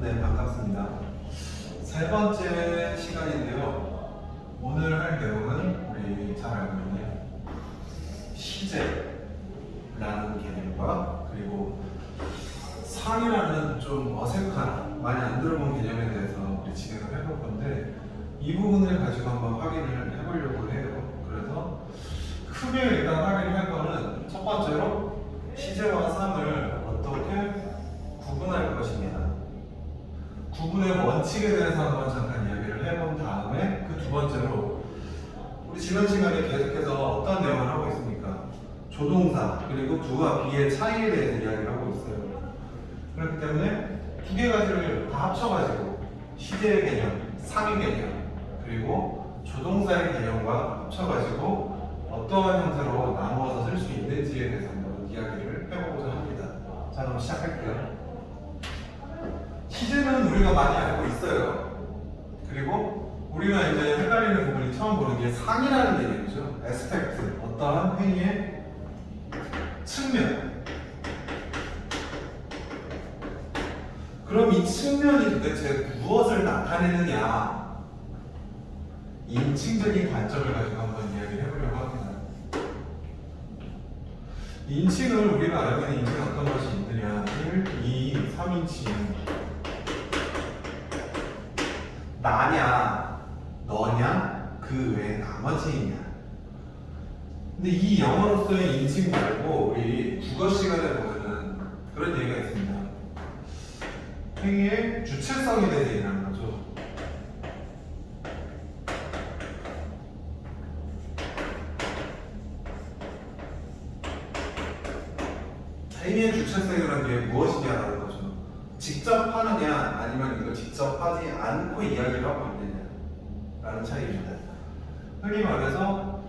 네, 반갑습니다. 세 번째 시간인데요. 오늘 할 내용은 우리 잘 알고 있는 시제라는 개념과 그리고 상이라는 좀 어색한, 많이 안 들어본 개념에 대해서 우리 진행을 해볼 건데 이 부분을 가지고 한번 확인을 해보려고 해요. 그래서 크게 일단 확인할 거는 첫 번째로 시제와 상을 어떻게 구분할 것이냐. 구분의 원칙에 대해서 한번 잠깐 이야기를 해본 다음에 그 두 번째로 우리 지난 시간에 계속해서 어떤 내용을 하고 있습니까? 조동사 그리고 두와 비의 차이에 대해서 이야기를 하고 있어요. 그렇기 때문에 두 개 가지를 다 합쳐가지고 시제의 개념, 상의 개념 그리고 조동사의 개념과 합쳐가지고 어떠한 형태로 나누어서 쓸 수 있는지에 대해서 한번 이야기를 해보고자 합니다. 자 그럼 시작할게요. 시제는 우리가 많이 알고 있어요. 그리고 우리가 이제 헷갈리는 부분이 처음 보는 게 상이라는 개념이죠. 에스펙트, 어떠한 행위의 측면. 그럼 이 측면이 도대체 무엇을 나타내느냐? 인칭적인 관점을 가지고 한번 이야기를 해보려고 합니다. 인칭을 우리가 알고 있는 인칭은 어떤 것이 있느냐? 1, 2, 3인칭. 나냐, 너냐, 그 외에 나머지냐. 근데 이 영어로서의 인칭 말고 우리 국어 시간에 보면은 그런 얘기가 있습니다. 행위의 대해서 얘기하는 거죠. 행위의 주체성이라는 게 무엇이냐라는 거죠. 직접 하느냐 아니면 이걸 직접 하지 않고 이야기를 하고 있느냐라는 차이입니다. 흔히 말해서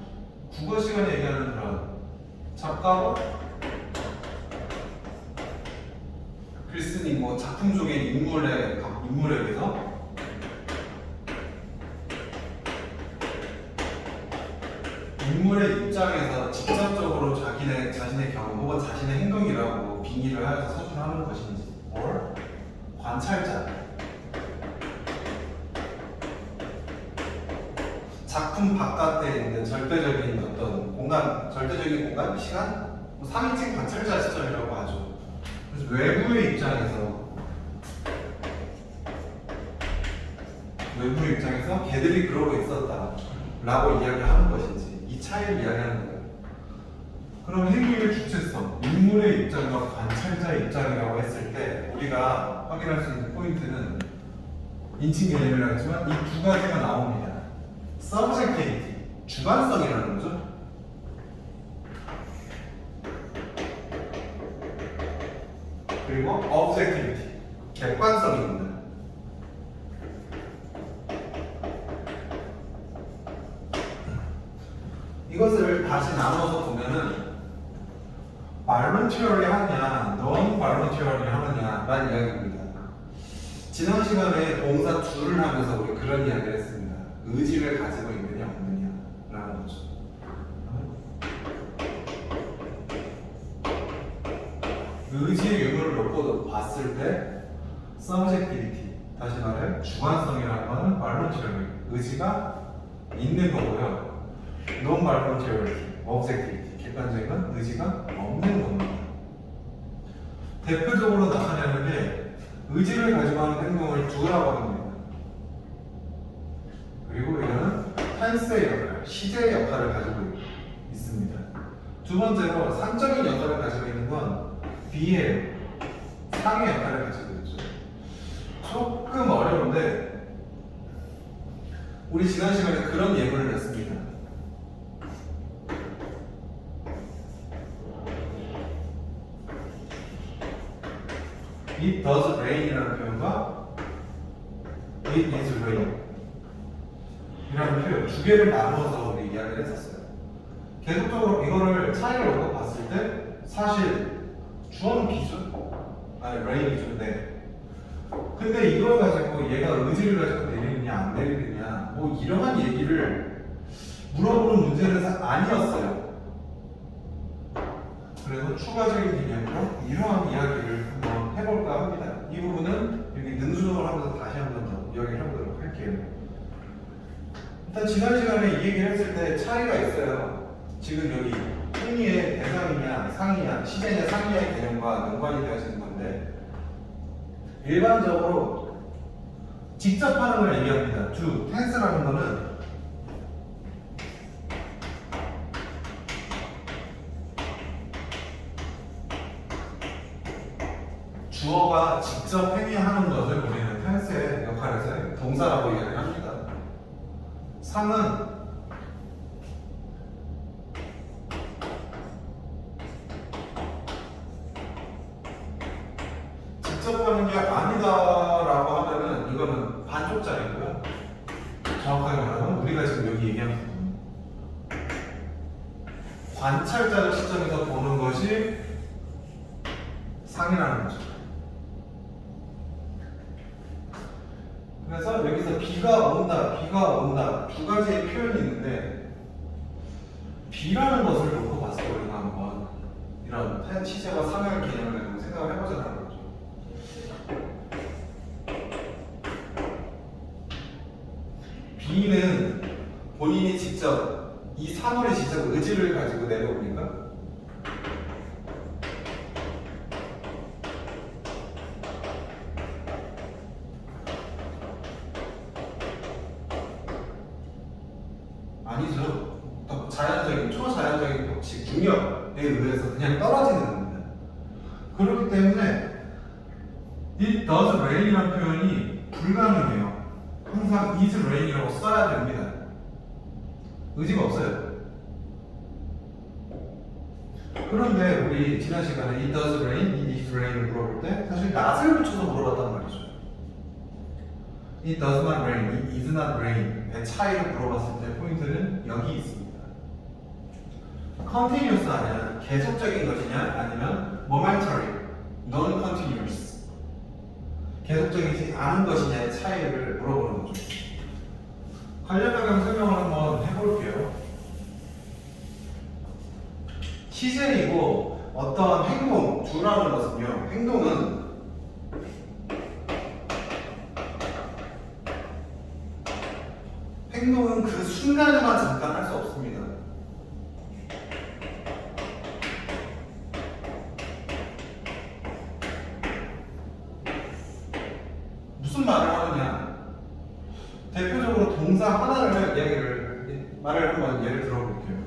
국어 시간에 얘기하는 그런 작가고 글쓴이 뭐 작품 중에 인물의 인물에게서 인물의 입장에서 직접적으로 자기네 자신의 경험 혹은 자신의 행동이라고 빙의를 하여서 서술하는 것인지, or 관찰자. 작품 바깥에 있는 절대적인 어떤 공간, 절대적인 공간, 시간, 뭐 3인칭 관찰자 시점이라고 하죠. 그래서 외부의 입장에서 외부의 입장에서 걔들이 그러고 있었다라고 이야기하는 것인지 이 차이를 이야기하는 거예요. 그럼 행위의 주체성, 인물의 입장과 관찰자의 입장이라고 했을 때 우리가 확인할 수 있는 포인트는 인칭 개념이라고 했지만 이 두 가지가 나옵니다. Subjectivity, 주관성이라는 거죠. 그리고 objectivity, 객관성입니다. 이것을 다시 나눠서 보면은 발론티어리 하냐, non 발론티어리 하느냐 라는 이야기입니다. 지난 시간에 동사 둘을 하면서 우리 그런 이야기를 했습니다. 의지를 가지고 있느냐 없느냐라는 거죠. 의지의 유무를 놓고 봤을 때 subjectivity 다시 말해 주관성이라는 거는 발론티어리 의지가 있는 거고요. non 발론티어리 objectivity 객관적인 건 의지가 없는 겁니다. 대표적으로 나타내는 게 의지를 가지고 하는 행동을 두라고 합니다. 그리고 이거는 텐스의 역할, 시제의 역할을 가지고 있- 있습니다. 두 번째로 상적인 역할을 가지고 있는 건 비의 상의 역할을 가지고 있죠. 조금 어려운데 우리 지난 시간에 그런 예문을 했습니다. It does rain이라는 표현과 It is rain 이라는 표현 두 개를 나누어서 우리 이야기를 했었어요. 계속적으로 이거를 차이를 놓고 봤을 때 사실 주어는 비죠. 아니 rain이죠. 네. 근데 이걸 가지고 얘가 의지를 가지고 내리느냐 안 내리느냐 뭐 이러한 얘기를 물어보는 문제는 사- 아니었어요. 그래서 추가적인 개념으로 이러한 이야기를 한번 해볼까 합니다. 이 부분은 여기 능수능을 하면서 다시 한 번 더 이야기를 해보도록 할게요. 일단 지난 시간에 이 얘기를 했을 때 차이가 있어요. 지금 여기 행위의 대상이냐 상이냐 시제냐 상이냐의 개념과 연관이 되어지는 건데 일반적으로 직접 하는 걸 얘기합니다. 주, 텐스라는 거는 주어가 직접 행위하는 것을 우리는 텐스의 역할에서 동사라고 이야기를 합니다. 상은 직접 하는 게 아니다라고 하면은 이거는 반쪽짜리고요. 정확하게 말하면 우리가 지금 여기 얘기하는 부분. 관찰자적 시점에서 보는 것이 상이라는 거죠. 그래서 여기서 비가 온다, 비가 온다 두 가지의 표현이 있는데 비라는 것을 놓고 봤을 때 우리가 한번 이런 한 시제와 상할 개념을 가지고 생각을 해보자는 거죠. 비는 본인이 직접 이 산월에 직접 의지를 가지고 내려옵니까? 아니죠. 어떤 자연적인 초자연적인 법칙 중력에 의해서 그냥 떨어지는 겁니다. 그렇기 때문에 it does rain이라는 표현이 불가능해요. 항상 is 써야 됩니다. 의지가 없어요. 그런데 우리 지난 시간에 it does rain, is rain을 물어볼 때 사실 not을 붙여서 물어봤단 말이죠. It does not rain, it is not rain의 차이를 물어봤을 때 포인트는 여기 있습니다. continuous 아니야 계속적인 것이냐 아니면 momentary, non-continuous 계속적이지 않은 것이냐의 차이를 물어보는 거죠. 간략하게 설명을 한번 해볼게요. 시제이고 어떤 행동, 주라는 것은요, 행동은 행동은 그 순간에만 잠깐 할 수 없습니다. 무슨 말을 하느냐? 동사 하나를 이야기를 말을 한번 예를 들어볼게요.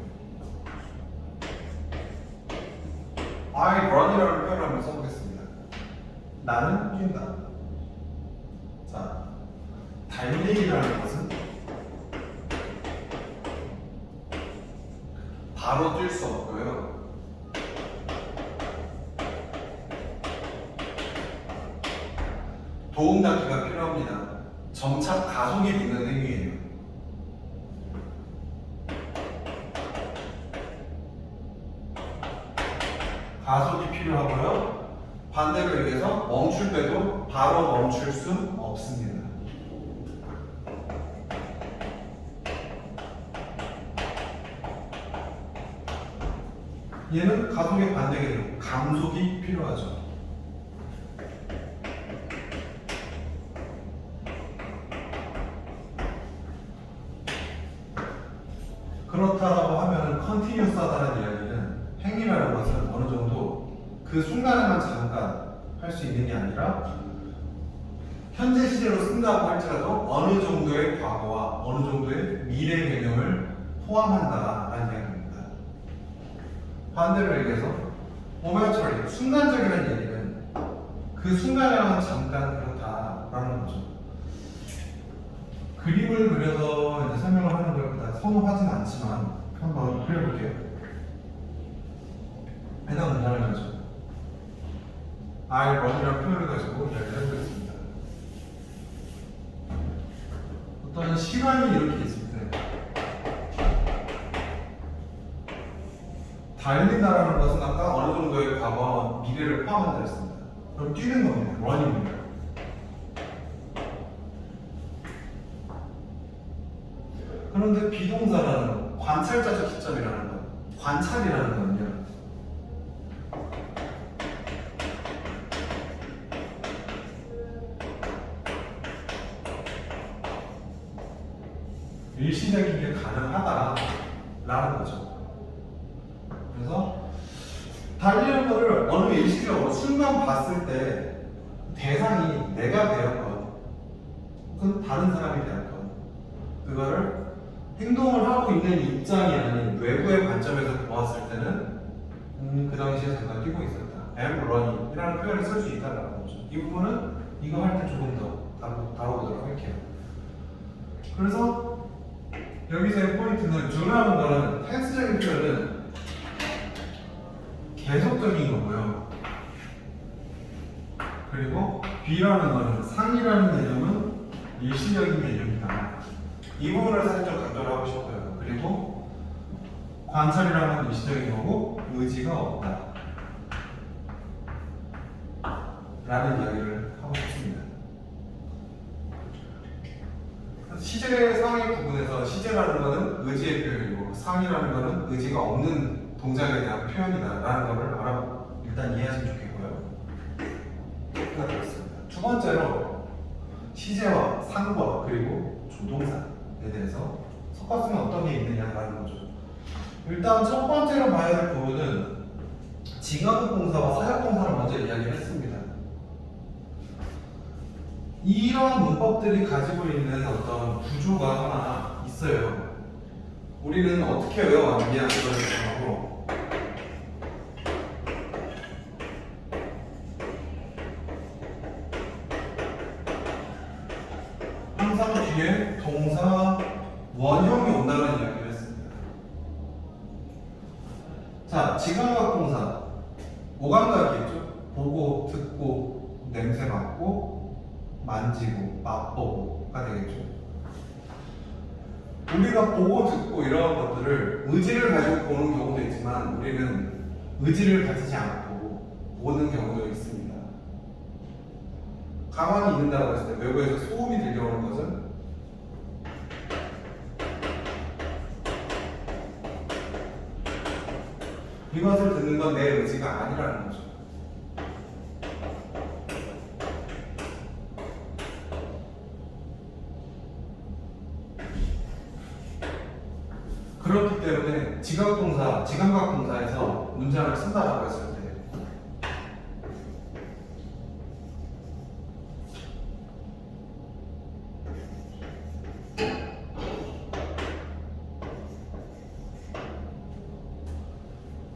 I run이라는 표현을 한번 써보겠습니다. 나는 뛴다. 자, 달리기라는 것은 바로 뛸 수 없고요. 도움닫기가 필요합니다. 점차 가속이 되는 행위예요. 가속이 필요하고요. 반대로 얘기해서 멈출 때도 바로 멈출 수 없습니다. 얘는 가속의 반대계로 감속이 필요하죠. 그렇다라고 하면은 컨티뉴스하다는 이야기는 행위라는 것은 어느 정도 그 순간에만 잠깐 할 수 있는 게 아니라 현재 시제로 쓴다고 할지라도 어느 정도의 과거와 어느 정도의 미래 개념을 포함한다라는. 반대로 얘기해서 모멘처리 순간적이라는 얘기는 그 순간에만 잠깐 그렇다라는 거죠. 그림을 그려서 이제 설명을 하는 걸다 선호하진 않지만 한번 그려볼게요. 해당 문장을 가지고 I run이라는 표현을 가지고 이야기를 해보겠습니다. 어떤 시간이 이렇게 때 달린다라는 것은 아까 어느 정도의 과거와 미래를 포함한다 했습니다. 그럼 뛰는 겁니다. run입니다. 그런데 비동사라는 건, 관찰자적 시점이라는 건, 관찰이라는 건 혹은 다른 사람이 되었건 그거를 행동을 하고 있는 입장이 아닌 외부의 관점에서 보았을 때는 음, 그 당시에 잠깐 뛰고 있었다. am running 이라는 표현을 쓸 수 있다는 거죠. 이 부분은 이거 할 때 조금 더 다루, 다뤄보도록 할게요. 그래서 여기서의 포인트는 do라는 거는 텐스적인 표현은 계속적인 거고요. 그리고 be라는 거는 상이라는 개념은 일시적인 개념이다. 이 부분을 좀 강조를 하고 싶어요. 그리고 관찰이라는 건 일시적인 거고 의지가 없다. 라는 이야기를 하고 싶습니다. 그래서 시제 상의 부분에서 시제라는 거는 의지의 표현이고 상이라는 거는 의지가 없는 동작에 대한 표현이다라는 거를 알아 일단 이해하시면 좋겠고요. 가 되었습니다. 두 번째로 시제와 상과 그리고 조동사에 대해서 섞었으면 어떤 게 있느냐 라는 거죠. 일단 첫 번째로 봐야 될 부분은 징하급 공사와 사역 공사를 먼저 이야기를 했습니다. 이러한 문법들이 가지고 있는 어떤 구조가 하나 있어요. 우리는 어떻게 외워왔느냐 이걸 정하고 항상 뒤에 동사 원형이 온다는 이야기를 했습니다. 자, 지감각 동사 오감각이겠죠? 보고, 듣고, 냄새 맡고, 만지고, 맛보고가 되겠죠. 우리가 보고 듣고 이런 것들을 의지를 가지고 보는 경우도 있지만 우리는 의지를 가지지 않고 보는 경우도 있습니다. 가만히 있는다고 했을 때 외부에서 소음이 들려오는 것은 이것을 듣는 건 내 의지가 아니라는 거죠. 그렇기 때문에 지각동사, 지감각 동사에서 문장을 쓴다라고 했을 때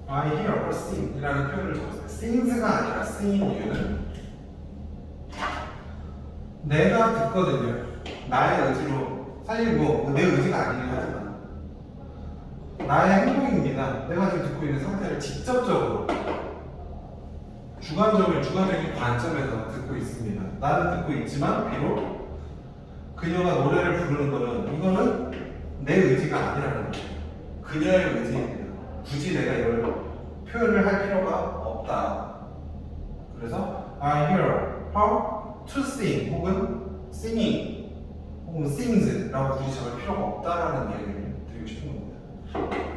I hear or sing 이라는 표현을 적었어요. sings가 아니라 sing인 이유는 내가 듣거든요. 나의 의지로 사실 뭐 내 의지가 아니긴 하지만 나의 행동 입니다. 내가 지금 듣고 있는 상태를 직접적으로 주관적인 주관적인 관점에서 듣고 있습니다. 나는 듣고 있지만 비록 그녀가 노래를 부르는 거는 이거는 내 의지가 아니라는 거죠. 그녀의 의지입니다. 굳이 내가 이걸 표현을 할 필요가 없다. 그래서 I hear her to sing 혹은 singing 혹은 sings라고 굳이 적을 필요가 없다라는 이야기를 드리고 싶은 겁니다.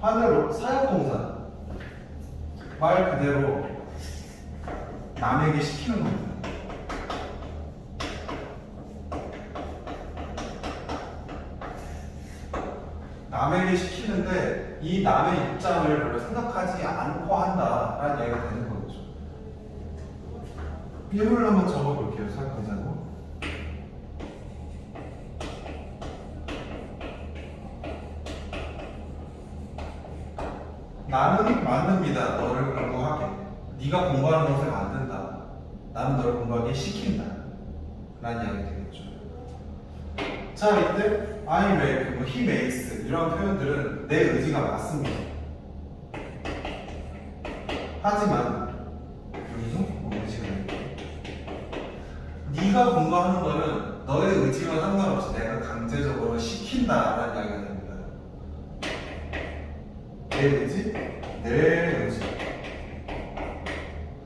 반대로 사역동사 말 그대로 남에게 시키는 겁니다. 남에게 시키는데 이 남의 입장을 별로 생각하지 않고 한다라는 이야기가 되는 거죠. 예문을 한번 적어볼게요. 사역동사로. 나는 만듭니다. 너를 공부하게. 네가 공부하는 것을 만든다. 나는 너를 공부하게 시킨다. 라는 이야기 되겠죠. 자, 이때 I make, 뭐 he makes 이런 표현들은 내 의지가 맞습니다. 하지만 여기서 뭐 의지가 네가 공부하는 거는 너의 의지와 상관없이 내가 강제적으로 시킨다라는 이야기가 됩니다. 내 의지, 내 의지.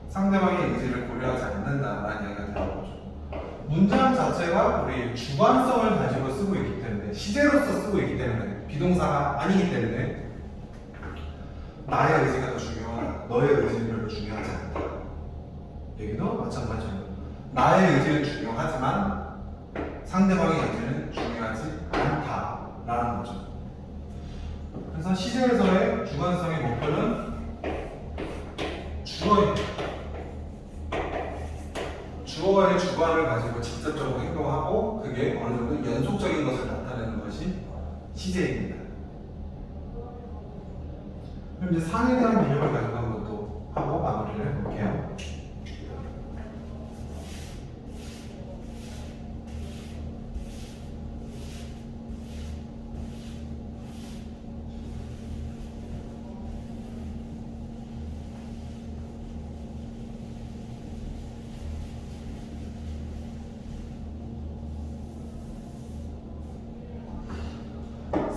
상대방의 의지를 고려하지 않는다라는 이야기가 되는 거죠. 문장 자체가 우리 주관성을 가지고 쓰고 있기 때문에 시제로서 쓰고 있기 때문에 비동사가 아니기 때문에 나의 의지가 더 중요하다. 너의 의지는 별로 중요하지 않다. 여기도 마찬가지로 나의 의지는 중요하지만 상대방의 의지는 중요하지 않다. 있다라는 거죠. 그래서 시제에서의 주관성의 목표는 주어입니다. 주어의 주관을 가지고 직접적으로 행동하고 그게 어느 정도 연속적인 것을 나타내는 것이 시제입니다. 그럼 이제 상에 대한 개념을 한번 또 하고 마무리를 해볼게요.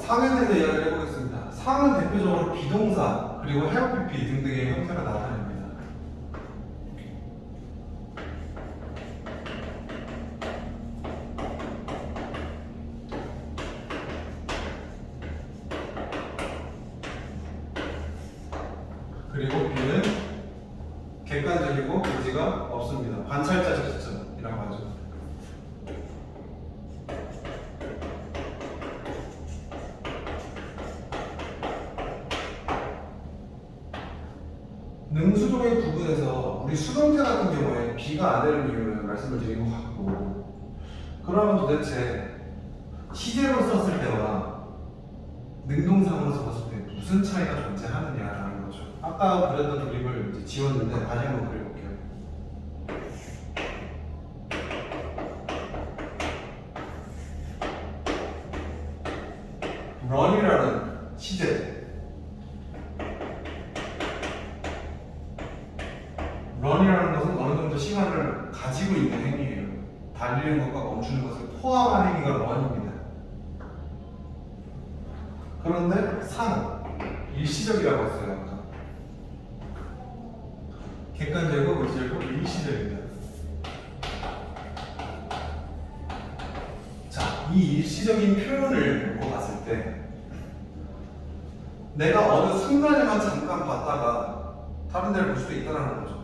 상에 대해서 이야기를 해보겠습니다. 상은 대표적으로 비동사 그리고 PP 등등의 형태가 나타납니다. 그리고 B는 객관적이고 의지가 없습니다. 관찰자적 시점이라고 하죠. 능수동의 부분에서 우리 수동태 같은 경우에 비가 안 되는 이유는 말씀을 드린 것 같고 그러면 도대체 시제로 썼을 때와 능동상으로 썼을 때 무슨 차이가 존재하느냐라는 거죠. 아까 그렸던 그림을 지웠는데 다시 한번 그려볼게요. 객관적이고 의지적이고 일시적입니다. 자, 이 일시적인 표현을 놓고 봤을 때 내가 어느 순간에만 잠깐 봤다가 다른 데를 볼 수도 있다는 거죠.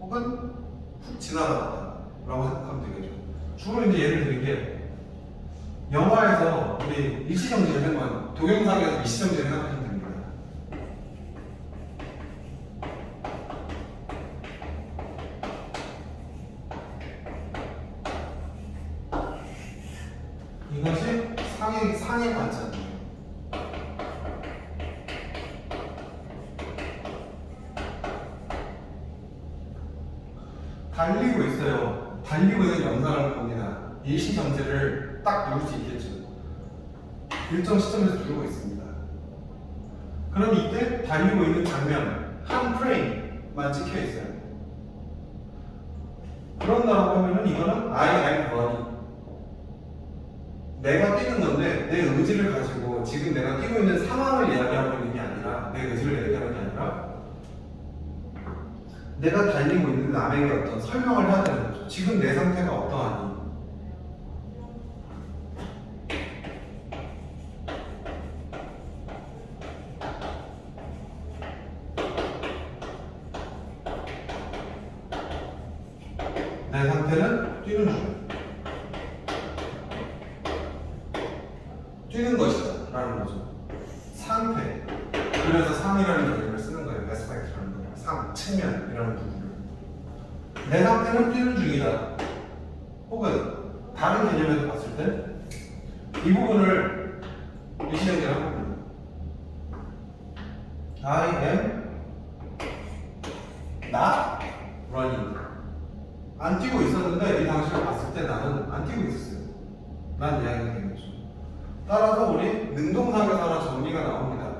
혹은 훅 지나갔다 라고 생각하면 되겠죠. 주로 이제 예를 드린 게 영화에서 우리 일시정지를 생각하면 동영상에서 일시정지를 생각하시 일시정지를 딱 누를 수 있겠죠. 일정 시점에서 누르고 있습니다. 그럼 이때 달리고 있는 장면 한 프레임만 찍혀 있어요. 그런다고 하면은 이거는 I am running. 내가 뛰는 건데 내 의지를 가지고 지금 내가 뛰고 있는 상황을 이야기하고 있는 게 아니라 내 의지를 얘기하는 게 아니라 내가 달리고 있는 남에게 어떤 설명을 해야 되는 거죠. 지금 내 상태가 어떠하니? 내 상태는 뛰는 중. 뛰는 것이다. 라는 거죠. 상태. 그래서 상이라는 개념을 쓰는 거예요. 에스펙트라는 거예요. 상, 측면이라는 부분을. 내 상태는 뛰는 중이다. 혹은 다른 개념에서 봤을 때 이 부분을 일시정지를 하고 있습니다. I am not running. 안 뛰고 있었는데 이 당시를 봤을 때 나는 안 뛰고 있었어요. 난 이야기가 된 거죠. 따라서 우리 하나 정리가 나옵니다.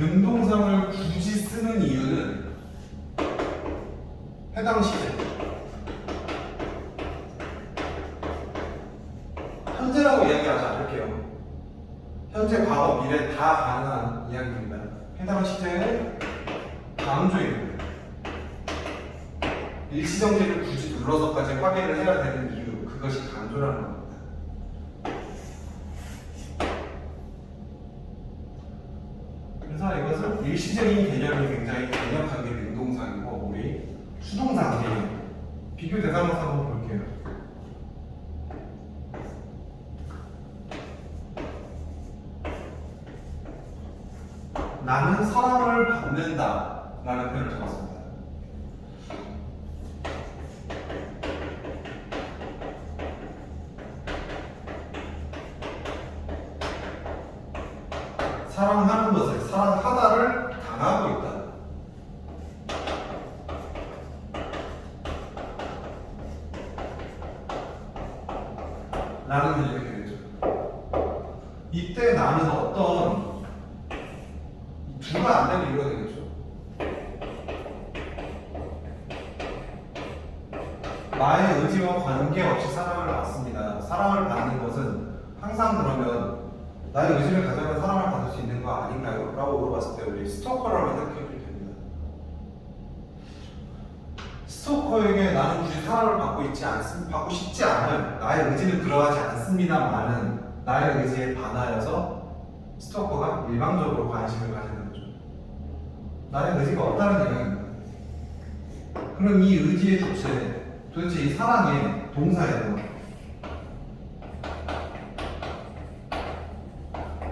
능동상을 굳이 쓰는 이유는 해당 시제 현재라고 이야기하지 않을게요. 현재, 과거, 미래 다 가능한 이야기입니다. 해당 시제의 강조입니다. 일시정지를 굳이 눌러서까지 확인을 해야 되는 이유, 그것이 강조라는 겁니다. 그래서 이것을 일시적인 개념이 굉장히 강력한 게 능동상이고 우리 수동상 개념 비교 대상에서 한번 볼게요. 나는 받는다 라는 표현을 적었습니다. 사랑하는 것을 사랑하다를 당하고 있다. 라는 얘기가 되겠죠. 이때 나는 어떤 두가 안 되는 이유가 되겠죠. 나의 의지와 관계없이 사랑을 받습니다. 사랑을 받는 것은 항상 그러면 나의 의지를 가져면 사랑을 받을 수 있는 거 아닌가요? 라고 물어봤을 때 우리 스토커라고 생각해 보면 됩니다. 스토커에게 나는 굳이 사랑을 받고 있지 않습, 받고 싶지 않아요. 나의 의지는 들어가지 않습니다만은 나의 의지에 반하여서 스토커가 일방적으로 관심을 가지는 거죠. 나의 의지가 없다는 얘기입니다. 그럼 이 의지의 주체, 도대체 이 사랑의 동사예요.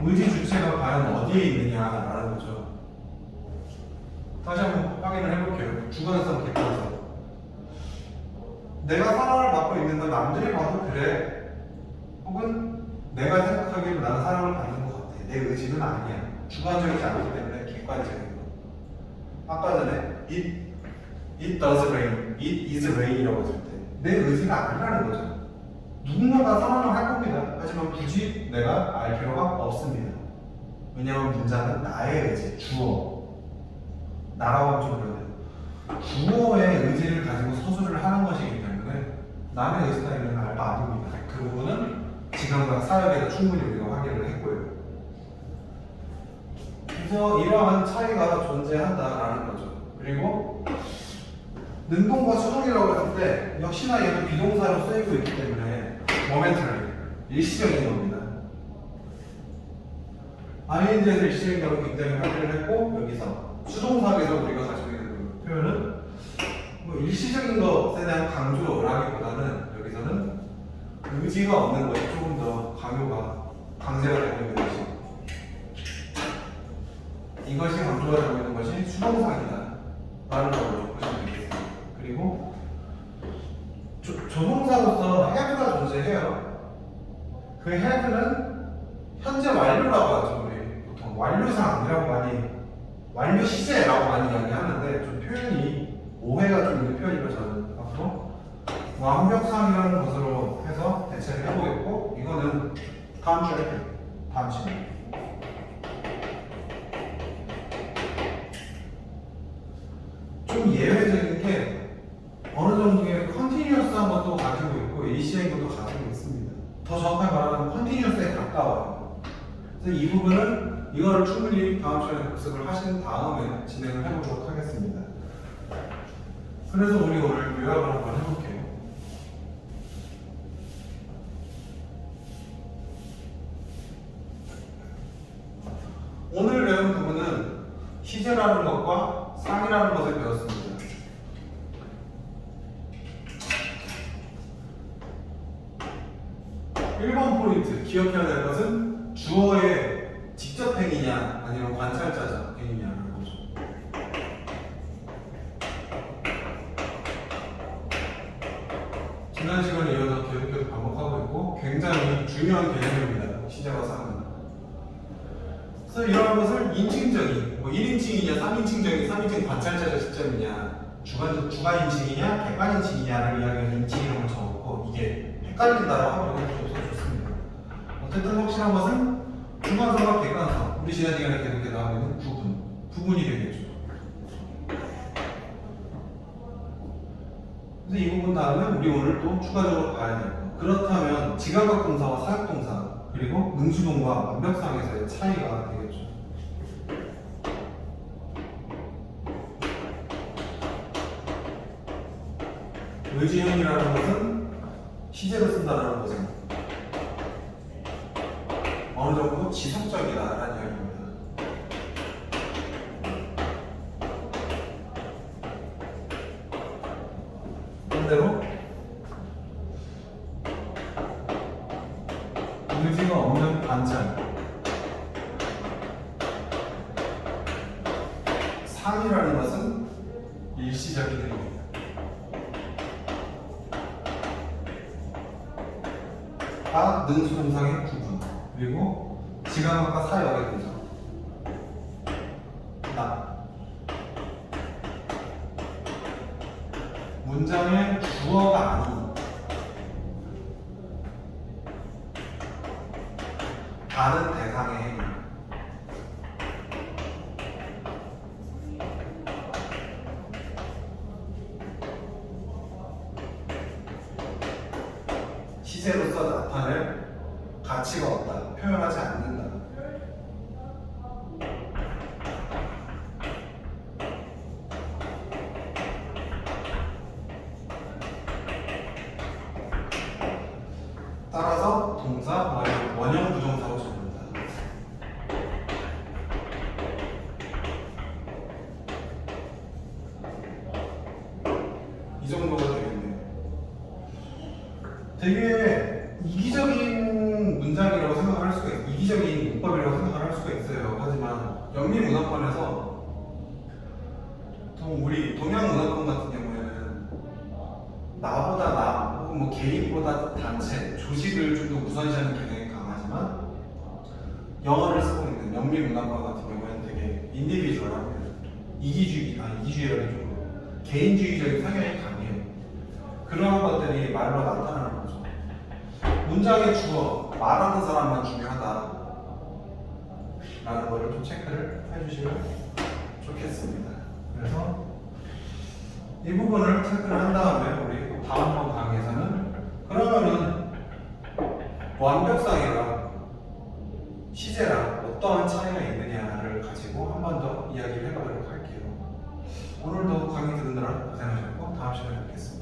의지 주체가 과연 어디에 있느냐라는 거죠. 다시 한번 확인을 해볼게요. 주관성, 객관성. 내가 사랑을 받고 있는 건 남들이 봐도 그래. 혹은 내가 생각하기에도 나는 사랑을 받는 것 같아. 내 의지는 아니야. 주관적이지 않기 때문에 객관적인 거. 아까 전에 it, it does rain, it is rain이라고 했을 때 내 의지가 아니라는 거죠. 누군가가 사랑을 할 겁니다. 하지만 굳이 내가 알 필요가 없습니다. 왜냐하면 문장은 나의 의지, 주어. 나라고 하면 좀 그러네요. 주어의 의지를 가지고 서술을 하는 것이기 때문에 남의 의지가 있는 알바 아닙니다. 그 부분은 지금과 사역에서 충분히 우리가 확인을 했고요. 그래서 이러한 차이가 존재한다라는 거죠. 그리고 능동과 수동이라고 했을 때 역시나 얘도 비동사로 쓰이고 있기 때문에 모멘터리 일시적인 겁니다. ING에서 일시적인 경우 굉장히 확인을 했고 여기서 수동사에서 우리가 가지고 있는 그 표현은 뭐 일시적인 것에 대한 강조라기보다는 여기서는 의지가 없는 것이 조금 더 강요가 강제가 되고 있는 것이 이것이 강조가 되고 있는 것이 수동사이다 라는 걸로 보시면 되겠습니다. 그리고 조, 조동사로서 have가 존재해요. 그 have는 현재 완료라고 하죠. 우리 보통 완료상이라고 많이 완료 시제라고 많이 이야기하는데 좀 표현이 오해가 좀 있는 표현이라 저는 앞으로 완벽상이라는 것으로 해서 대체를 해보겠고 이거는 다음 주에. 다음 시간에. 좀 예외적인 게 어느 정도의 컨티뉴어스한 것도 가지고 있고 AC인 것도 가지고 있습니다. 더 정확하게 말하면 컨티뉴어스에 가까워요. 그래서 이 부분은 이거를 충분히 다음 시간에 복습을 하신 다음에 진행을 해보도록 하겠습니다. 그래서 우리 오늘 요약을 한번 해볼게요. 오늘 배운 부분은 시제라는 것과 상이라는 것을 배웠습니다. 일번 포인트 기억해야 될 것은 주어의 직접 행위냐 아니면 관찰자적 행위냐라는 거죠. 지난 시간에 이어서 계속해서 반복하고 있고 굉장히 중요한 개념입니다. 시제와 상은. 그래서 이러한 것을 인칭적인, 뭐 1인칭이냐, 3인칭적인, 3인칭 관찰자적 시점이냐, 주관, 주관인칭이냐, 객관인칭이냐를 이야기하는 인칭이라고 적었고, 이게 헷갈린다라고 하면 좀 좋습니다. 어쨌든 확실한 것은 주관성과 객관성, 우리 지난 시간에 계속해 나오고 있는 구분, 부분이 되겠죠. 그래서 이 부분 다음에 우리 오늘 또 추가적으로 봐야 될 거. 그렇다면 지각각 동사와 사각 동사 그리고 능수동과 완벽상에서의 차이가 되겠죠. 의지형이라는 것은 시제로 쓴다라는 것은 어느 정도 지속적이다라는 이야기입니다. 반대로 시제로서 나타낼 가치가 없다 표현하지 않는다 따라서 동사 원형, 원형 부정사로 적는다. 이 정도가 되겠네요. 되게 이기적인 문장이라고 생각할 수가 있, 이기적인 문법이라고 생각할 수가 있어요. 하지만 영미 문화권에서 또 우리 동양 문화권 같은 경우에는 나보다 나 혹은 뭐 개인보다 단체 조직을 좀 더 우선시하는 경향이 강하지만 영어를 쓰고 있는 영미 문화권 같은 경우에는 되게 인디비주얼합니다. 이기주의, 아 이기주의라는 좀 개인주의적인 성향이 강해요. 그러한 것들이 말로 나타나는 거죠. 문장의 주어, 말하는 사람만 중요하다. 라는 거를 좀 체크를 해주시면 좋겠습니다. 그래서 이 부분을 체크를 한 다음에 우리 다음번 강의에서는 그러면은 완벽상이랑 시제랑 어떠한 차이가 있느냐를 가지고 한 번 더 이야기를 해보도록 할게요. 오늘도 강의 듣느라 고생하셨고 다음 시간에 뵙겠습니다.